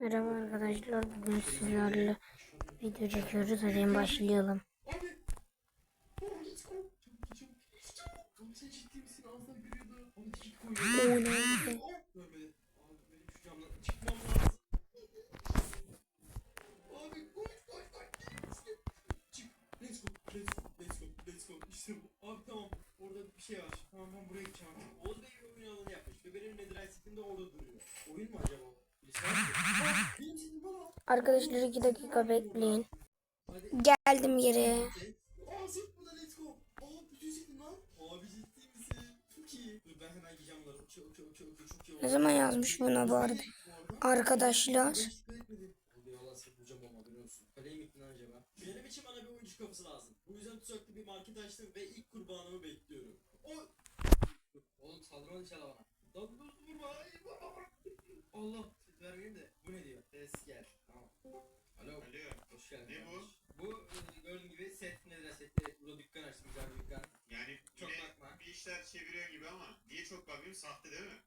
Merhaba arkadaşlar. Bugün sizlerle video çekiyoruz. Hadi başlayalım. Oyun mu acaba? Arkadaşlar iki dakika bekleyin. Geldim yere. Ne zaman yazmış buna bu arada? Arkadaşlar. Benim için bana bir oyuncu kapısı lazım. Bu yüzden tuzaklı bir market açtım ve ilk kurbanımı bekliyorum. O... Oğlum saldırma inşallah bana. Lan dur vurma. Allah. Vermeyeyim de. Bu ne diyor? Ses gel. Tamam. Alo. Alo. Hoş geldin. Ne bu? Bu e, gördüğün gibi set nedir sette burada dükkan açtım güzel bir dükkan. Yani Çok bakma. bir işler çeviriyor gibi ama niye çok bakayım sahte değil mi?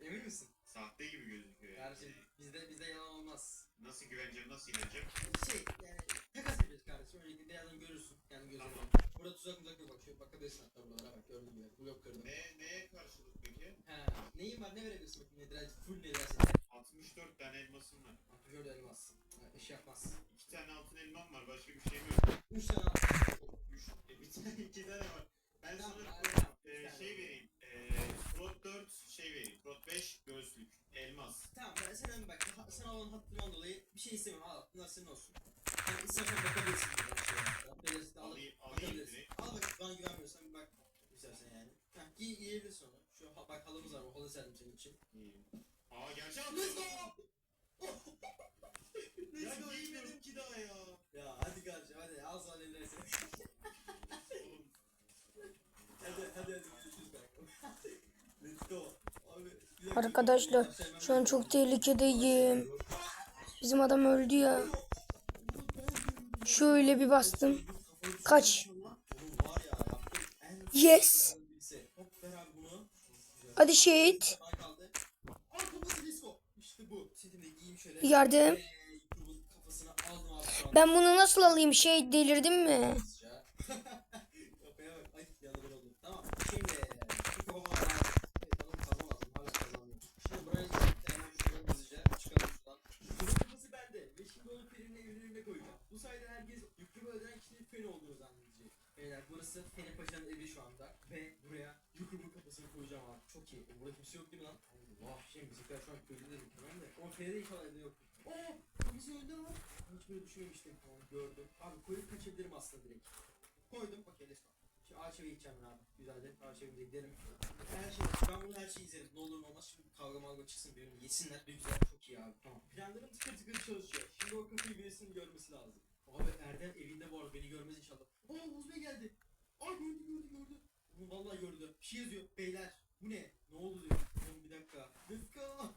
Emin misin? Sahte gibi gözüküyor. Yani. Kardeşim bizde bizde yalan olmaz. Nasıl güveneceğim, nasıl inanacağım? Şey yani takas yapıyoruz kardeşim. Öncelikle birazdan görürsün. Yani gözüne. Tamam. Burada tuzak tuzak yok bak. Şöyle bakabilirsin hatta buralara bak gördüğün gibi. Bu yok kırdım. Ne, neye karşılık peki? He. Neyin var ne verebilirsin nedir? Full nedir? 64 tane elmasım var. Antijör de elmas. Ha, iş yapmaz. 2 tane altın elmam var, başka bir şeyim yok. 3 tane al. 3, bir tane, 2 tane var. Ben Tamam, sana tamam. e, tane. şey vereyim. E, Prot 4 şey vereyim. Prot 5 göğüslük, elmas. Tamam ben senden bak ha- sana olan hattından dolayı bir şey istemiyorum al bunlar senin olsun. Yani istersen bakabilirsin. Belirsin al. Alayım, alayım Bakabilirsin. direkt. Al bak bana güvenmiyorsan bir bak istersen yani. Heh giy giyebilirsin onu. Şu bak halımız var o halı serdim senin için. Let's go! Ya Let's go giymedim ki daha ya. Ya hadi kardeşim hadi al sana ellersin. Oğlum, hadi hadi hadi görüşürüz bak. Let's go. Abi. Arkadaşlar şu an çok tehlikedeyim. Bizim adam öldü ya. Şöyle bir bastım. Kaç. Yes. Hadi şehit. Bana kaldı. Aa kafası disco. İşte bu. Setimi de giyeyim şöyle. Yardım. Ben bunu nasıl alayım? Şey delirdim mi? Burası Feri Paşa'nın evi şu anda. Ve buraya Yukum'un kafasını koyacağım abi. Çok iyi. E, burada kimse yok değil mi lan? Allah şimdi bizimkiler şu an köyde de mükemmel de. Ama Feri'de inşallah evde yok. Oo! Kafası öldü lan. Hiç böyle düşünmemiştim. Tamam gördüm. Abi koyup kaçabilirim aslında direkt. Koydum. Okey let's go. Şimdi eve gideceğim ben abi. Güzelce evine gidelim. Her şey, ben bunu her şeyi izlerim. Ne olur ne olmaz şimdi kavga mavga çıksın benim yesinler. Bir güzel çok iyi abi. Tamam. Planlarım tıkır tıkır çalışıyor. Şimdi o kapıyı birisinin görmesi lazım. Abi Erdem evinde bu arada beni görmez inşallah. Aa Oğuz Bey geldi. Ay gördü gördü gördü. Oğlum vallahi gördü. Bir şey yazıyor. Beyler bu ne? Ne oldu diyor. Oğlum bir dakika. Let's go.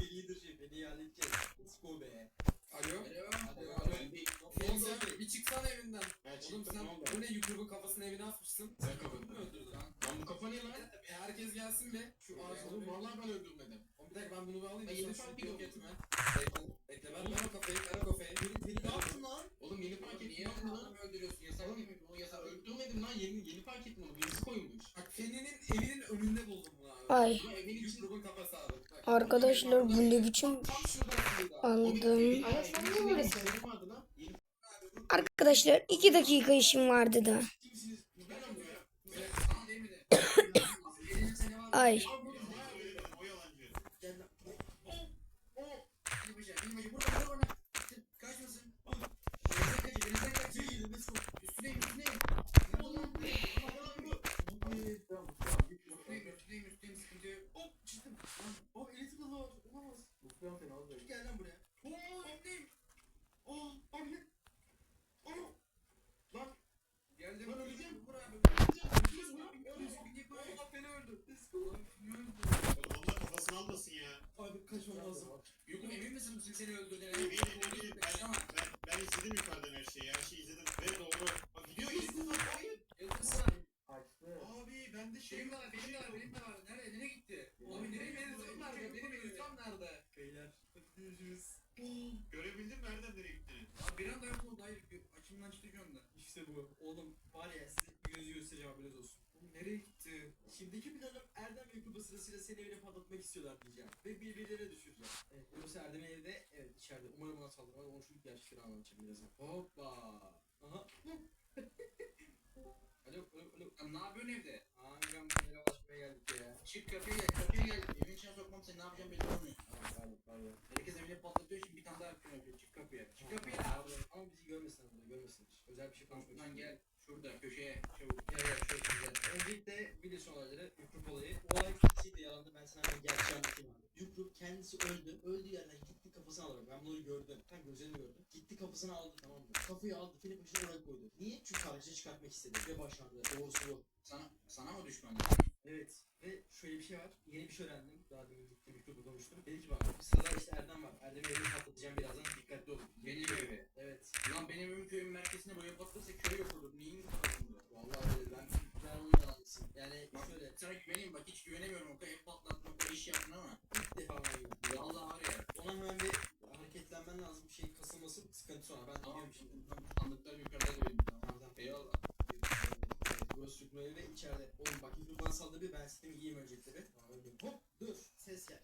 beni yedireceğim. Beni halledeceğiz. Let's go be. Alo. Hadi Alo. bakalım. Alo. Ne Oğlum oldu sen abi? bir çıksana evinden. Ben Oğlum çıktım, sen ne oldu? bu ne YouTube'un kafasını evine asmışsın. Sen kafanı mı öldürdün? Lan bu kafa ne lan? E, herkes gelsin be. Şu ağacı oğlum vallahi ben öldürmedim. Oğlum bir dakika ben bunu bir alayım. Ben Yeni yeni fark fark yok ediyorum. etme. Bekle. Bekle ben ver o kafayı. Ver o kafayı. Beni ne yaptın lan? Oğlum yeni fark ettim. Niye öldürüyorsun? Yasak değil mi? Bu yasak. Öldürmedim lan. Yeni yeni fark ettim onu. Birisi koymuş. Bak Feni'nin evinin önünde buldum bunu abi. Ay. Bu evin için YouTube'un kafası abi. Bak. Arkadaşlar bu ne biçim Tam aldım. Ama sen niye böyle vardı lan? Yeni Arkadaşlar iki dakika işim vardı da. kimsiniz? Ben alıyorum. Sana değil mi de? Elinin seni var. Ay. O yalancı. Gel lan. Bilmece, bilmece. Burada, burada, burada. Kaçmasın. Denizden kaçın, denizden kaçın. Üstüneyim, üstüneyim. Ne oldu lan? Üstüneyim, üstüneyim, üstüneyim. Sıkıntı yok. Hop çıktım. Hop elit kılı var. Olamaz. Gel lan buraya. Oo öptüm. Oo abi. Oo. Lan. Geldim. Ben öleceğim. Vur abi. Öleceğim. Öleceğim. Bir tek var. Allah beni öldü. Let's go. Oğlum Almasın ya. Abi kaçmam lazım. Yok emin misin bu seni öldürdüğüne? Eminim eminim. Ben, ben, ben izledim yukarıdan her şeyi. Her şeyi izledim. Ve doğru. Bak gidiyor gidiyor. Hayır. Yıldızsın. Abi bende şey Benim var, benim var, benim de var. Nereye, nereye gitti? Abi nereye benim üstüm nerede? Benim üstüm nerede? Beyler. Görüşürüz. Görebildin mi Erdem nereye gittiğini? Abi bir anda yok oldu hayır. Açımdan çıktı şu anda. İşte bu. Oğlum var ya size bir gözü göstereceğim haberiniz olsun. Oğlum nereye gitti? Şimdiki Kuba sırasıyla seni evine patlatmak istiyorlar diyeceğim. Ve birbirlerine düşüreceğim. Evet, yoksa Erdem evde, evet içeride. Umarım ona saldırmaz. Onu şu gerçekleri anlatacağım birazdan. Hoppa. Aha. alo, alo, alo. Ya ne yapıyorsun evde? Ağam merhabalaşmaya geldik ya. Çık kapıya gel kapıya gel. Evin içine sokmam seni ne yapacağım belli olmuyor. Tamam, pardon, pardon. Herkes evine patlatıyor şimdi bir tane daha yapıyor yapıyor. Çık kapıya. Çık kapıya. Ama bizi görmesinler burada, görmesinler. Özel bir şey konuşmak Lan gel. Şurada köşeye. Çabuk. Gel şöyle güzel. Öncelikle biliyorsun olayları, Yukrup olayı. O olay kesinlikle yalandı. Ben sana hemen gerçeği anlatayım abi. Yukrup kendisi öldü. Öldüğü yerden gitti kafasına alarak. Ben bunları gördüm. Ben gözlerimle Gitti kafasına aldı tamam mı? Kafayı aldı. Filin başına oraya koydu. Niye? Çünkü karşıya çıkartmak istedi. Ve başardı. Doğrusu bu. Sana, sana mı düşman? Evet. Ve şöyle bir şey var. Yeni bir şey öğrendim. Daha demin gittim Yukrup'la konuştum. Dedi ki bak sırada işte Erdem var. Erdem'i evini patlatacağım birazdan. Dikkatli olun. Benim evi. Evet. Lan benim evim köyün merkezine böyle patlatırsa köy yok olur. Neyin tarafında? Vallahi öyle. Ben ben onun yalancısın. Yani Bak şöyle sana güveneyim bak hiç güvenemiyorum o kadar ev patlattın o iş yaptın ama. ilk defa ben gibi. Vallahi var ya. Ona hemen bir hareketlenmen lazım. Bir şeyin kasılması sıkıntı sonra. Ben Tamam gidiyorum şimdi. sandıklar yukarıda benim. Tamam tamam. Eyvallah. Türkmen'e ve içeride. Oğlum bak bana saldırdı ben setimi giyeyim öncelikle. Tamam öyle. Hop dur. Ses gel.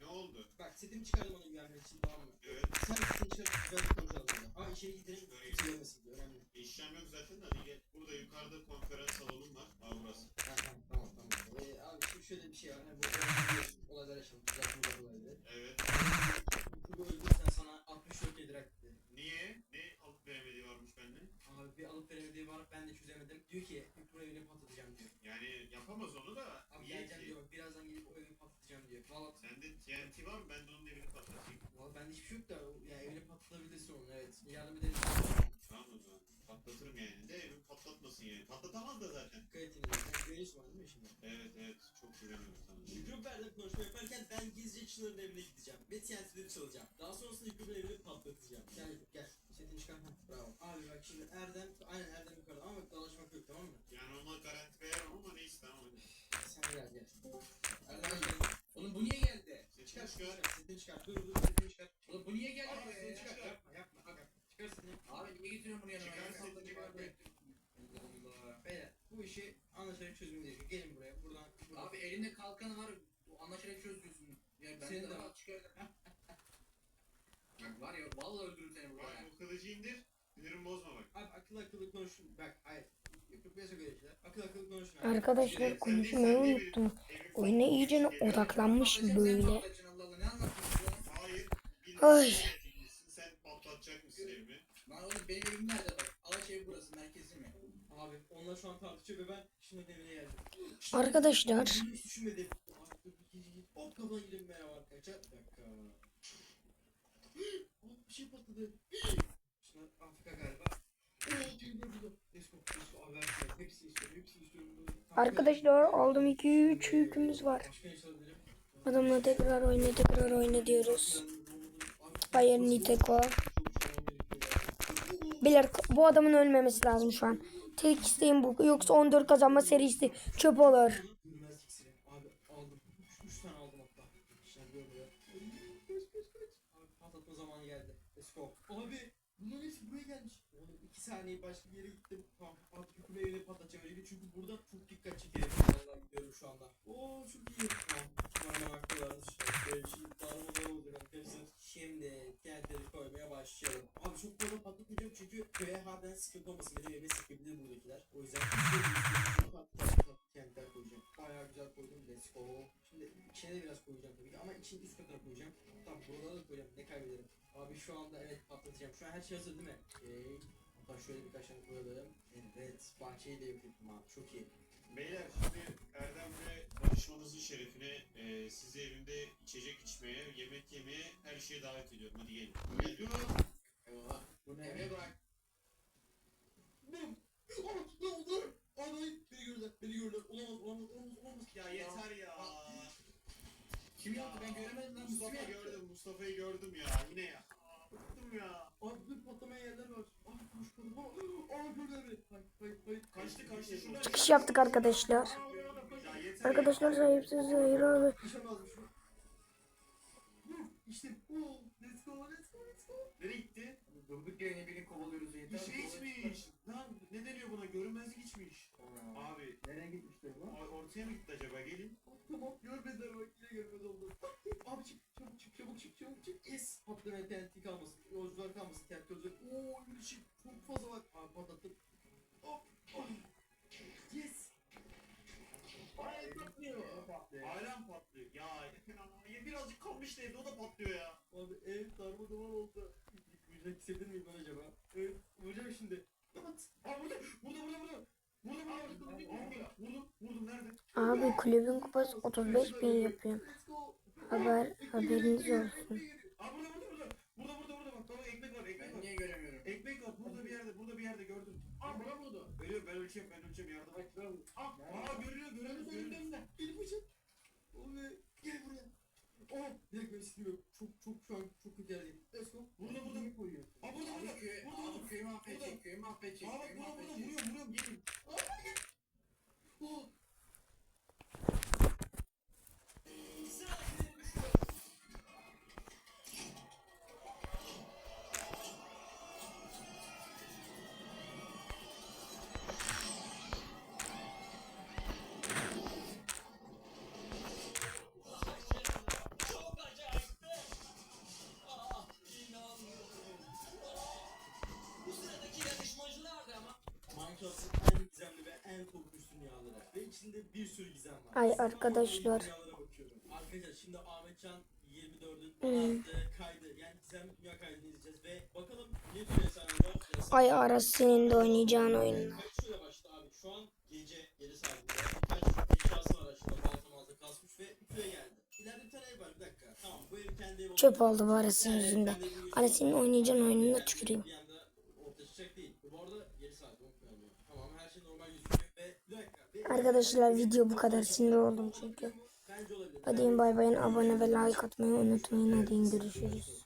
Ne oldu? Bak setimi çıkardım onu güvenmek için tamam mı? Evet. Sen setini çıkarıp güzel bir konuşalım burada. Ama içeri gidelim. Kimse görmesin diye. Önemli. İşlem yok zaten de hadi gel. Burada yukarıda konferans salonum var. Aa burası. Ha, tamam tamam tamam. Ee, abi şimdi şöyle bir şey var. Hani bu biliyorsun, olaylar yaşandı. Zaten bu olayları. Evet. Yusuf'u öldürürsen sana 64 yedir etti. Niye? Ne alıp veremediği varmış bende? Abi bir alıp veremediği var ben de çözemedim. Diyor ki Yusuf'un evini patlatacağım diyor. Yani yapamaz onu da. Abi Niye geleceğim ki? diyor. Birazdan gelip o evi patlatacağım diyor. Valla Sende TNT var mı? Ben de onun evini patlatayım. Valla bende hiçbir şey yok da ya evini patlatabilirsin onun evet. Yardım edelim. Tamam o zaman. Patlatırım yani. De evimi patlatmasın yani. Patlatamaz da zaten. Dikkat. Sen güveniyorsun bana değil mi şimdi? Evet evet. Çok güveniyorum sana. Yükümlerle konuşma yaparken ben gizlice Çınar'ın evine gideceğim. Ve TNT'leri çalacağım. Daha sonrasında Yükümler'in evini patlatacağım. Gel gel. Setini çıkar. Bravo. Abi bak şimdi Erdem, aynen Erdem gel gel. Erdem gel. Oğlum bu niye geldi? Çıkar, çıkar. setini çıkar. Dur dur setini çıkar. Oğlum bu niye geldi? Abi ya? çıkar. Yapma yapma. yapma. Çıkar setini. Abi niye getiriyorsun bunu yanıma? Çıkar sesini, çıkar. Allah. Beyler bu işi anlaşarak gerekiyor. Gelin buraya. Buradan. buradan. Abi elinde kalkanı var. Bu anlaşarak çözüyorsun. Ya ben Senin de var. var. Çıkar. Bak var ya vallahi öldürürüm seni burada. Bak bu kılıcı indir. Sinirimi bozma bak. Abi akıl akıllı konuşun. Bak hayır. Arkadaşlar konuşmayı unuttum. Oyuna iyice odaklanmış böyle. Ay. Sen patlatacak mısın evimi? Lan oğlum benim evim nerede bak? Alaç ev burası merkezi mi? Abi onlar şu an tartışıyor ve ben şimdi evine geldim. Arkadaşlar Hiç düşünmedim. Abi, dur, gir, gir. Hop kafana girin merhaba arkadaşlar. Bir dakika. Hop bir şey patladı. Afrika galiba. Arkadaşlar aldım 2 3 yükümüz var. Adamla tekrar oyna tekrar oyna diyoruz. Bayern Niteko. Beyler bu adamın ölmemesi lazım şu an. Tek isteğim bu. Yoksa 14 kazanma serisi çöp olur. Abi aldım. 3 saniye başka bir yere gittim. Artık yükümü evine patlatacağım öyle çünkü burada çok dikkat çekerim. Vallahi gidiyorum şu anda. Oo çok iyi. Bana haklılarmış. Böyle bir şey olacak arkadaşlar. Şimdi kentleri koymaya başlayalım. Abi çok fazla patlatmayacağım çünkü köye harbiden sıkıntı olmasın. Benim evime sıkabilir buradakiler. O yüzden kentler koyacağım. Bayağı güzel koydum. Let's go. Şimdi içine biraz koyacağım tabii ki ama için üst katına koyacağım. Hatta buralara da koyacağım. Ne kaybederim? Abi şu anda evet patlatacağım. Şu an her şey hazır değil mi? Okey. Hatta şöyle birkaç tane koyalım. Evet. Bahçeyi de yapayım abi. Çok iyi. Beyler şimdi Erdem ve barışmamızın şerefine e, sizi evimde içecek içmeye, yemek yemeye, her şeye davet ediyorum. Hadi gelin. Gel. Eyvallah. Bu ne? Eve bırak. Bum. Oh, ne oldu? Abi beni gördüler. Beni gördüler. Olamaz, olamaz, olamaz, olamaz. Ya yeter ya. Kim yaptı ben göremedim lan. Mustafa gördüm, Mustafa'yı gördüm ya. Yine ya. Bıktım ya. Abi dur patlamaya yerler var. Ah koşmadım. Aa gördüler beni. Hayır, hayır, hayır. Kaçtı kaçtı şuradan. Çıkış yaptık arkadaşlar. Arkadaşlar sahipsiz zehir abi. Düşemezmiş bu. Dur, işte. Oh, Durduk yere birini kovalıyoruz yeter. Bir şey içmiş. Lan ne deniyor buna? Görünmezlik içmiş. Abi Nereye gitmişler lan? ortaya mı gitti acaba? Gelin. Tamam görmediler bak yine görmez oldu. Abi çık çabuk çık çabuk çık çabuk çık. Yes. Patlayan TNT kalmasın. Kalmıştı evde o da patlıyor ya. Abi ev darmadağın oldu. Vuracak hissedir miyim ben acaba? Evet vuracağım şimdi. Kapat. Aa burada burada burada burada. Burada burada. Aa, burada. Vurdum vurdum nerede? Abi kulübün kupası 35 bin yapıyor. Haber haberiniz olsun. Aa burada burada burada. Burada burada burada bak baba ekmek var ekmek var. niye göremiyorum? Ekmek var burada bir yerde burada bir yerde gördüm. Aa bura buldu. Ölüyorum ben ölçeyim ben ölçeyim yardım et. Aa, aa görülüyor görülüyor Önümüzde görülüyor. önümüzde. Benim hocam. Abi gel buraya. Oh direkt ben istiyorum. Çok çok şu an çok kötü yerdeyim. Let's go. Burada burada. Aa burada burada. Abi köy, Burada burada. abi köyü mahvedecek, köyü mahvedecek, Aa bak burada burada vuruyorum vuruyorum gelin. Oh. Ve içinde bir sürü gizem var. Ay arkadaşlar. Arkadaşlar şimdi Ahmetcan 24'ün Hmm. kaydı yani gizemli dünya kaydını izleyeceğiz ve bakalım ne tür efsaneler. Ay Aras senin de oynayacağın oyunlar. Kayıt şöyle başladı abi. Şu an gece 7 saatinde. Birkaç eşyası var aşağıda. Balta malta kasmış ve köye geldi. İleride bir tane ev var bir dakika. Tamam bu ev kendi evi Çöp oldu bu Aras'ın yüzünden. Senin oynayacağın oyununa tüküreyim. Bir anda ortaya çıkacak değil. Bu arada 7 saat unutmayalım. ya. Tamam her şey normal gözüküyor ve bir dakika. bir- Arkadaşlar video bu kadar sinir oldum çünkü. Hadi bay bayın abone ve like atmayı unutmayın. Hadi görüşürüz.